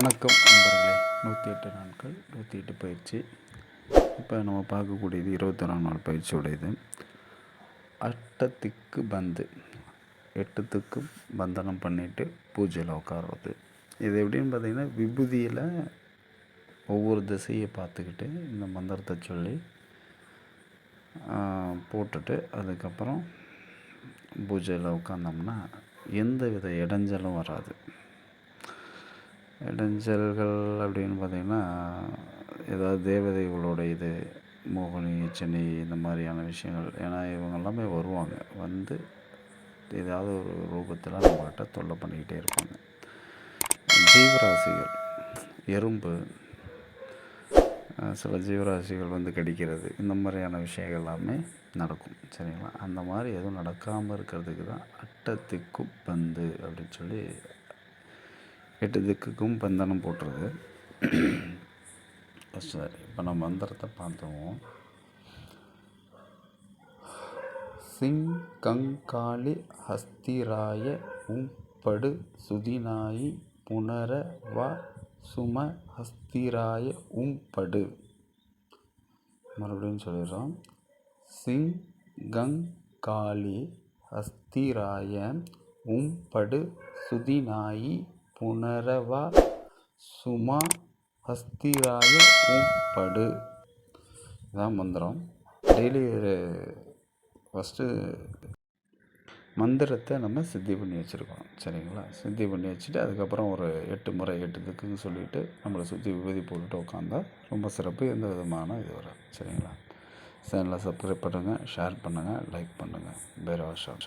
வணக்கம் நண்பர்களே. நூற்றி எட்டு நாட்கள் நூற்றி எட்டு பயிற்சி. இப்போ நம்ம பார்க்கக்கூடியது இருபத்தொன்னாம் நாள் பயிற்சியுடையது. அட்டத்துக்கு பந்து. எட்டத்துக்கு பந்தனம் பண்ணிவிட்டு பூஜையில் உட்கார்றது. இது எப்படின்னு பார்த்தீங்கன்னா விபூதியில் ஒவ்வொரு திசையை பார்த்துக்கிட்டு இந்த மந்திரத்தை சொல்லி போட்டுட்டு அதுக்கப்புறம் பூஜையில் உட்காந்தோம்னா எந்த வித இடைஞ்சலும் வராது. இடைஞ்சல்கள் அப்படின்னு பார்த்திங்கன்னா ஏதாவது தேவதைகளோட இது மோகினி சென்னை இந்த மாதிரியான விஷயங்கள். ஏன்னா இவங்க எல்லாமே வருவாங்க. வந்து ஏதாவது ஒரு ரூபத்தில் நம்மகிட்ட தொல்லை பண்ணிக்கிட்டே இருப்பாங்க. ஜீவராசிகள் எறும்பு சில ஜீவராசிகள் வந்து கடிக்கிறது. இந்த மாதிரியான விஷயங்கள் எல்லாமே நடக்கும். சரிங்களா? அந்த மாதிரி எதுவும் நடக்காமல் இருக்கிறதுக்கு தான் அட்டத்திக்கும் பந்து அப்படின்னு சொல்லி எட்டு திக்குக்கும் பந்தனம் போட்டுருது சரி இப்போ நம்ம மந்திரத்தை பார்த்துவோம் சிங் கங்காளி ஹஸ்திராய உம்படு சுதினாயி புனர வ சும ஹஸ்திராய உம்படு. மறுபடியும் சொல்லிடுறோம். சிங் கங் காளி ஹஸ்திராய உம்படு சுதினாயி புனரவா சுமா ஹஸ்திராய உப்படு இதான் மந்திரம். டெய்லி ஒரு ஃபஸ்ட்டு மந்திரத்தை நம்ம சித்தி பண்ணி வச்சுருக்கோம் சரிங்களா? சித்தி பண்ணி வச்சுட்டு அதுக்கப்புறம் ஒரு எட்டு முறை எட்டு திக்குன்னு சொல்லிவிட்டு நம்மளை சுற்றி விபதி போட்டுட்டு உட்காந்தா ரொம்ப சிறப்பு. எந்த விதமான இது வராது. சரிங்களா? சேனலை சப்ஸ்கிரைப் பண்ணுங்கள் ஷேர் பண்ணுங்கள் லைக் பண்ணுங்கள் பேர் வருஷம்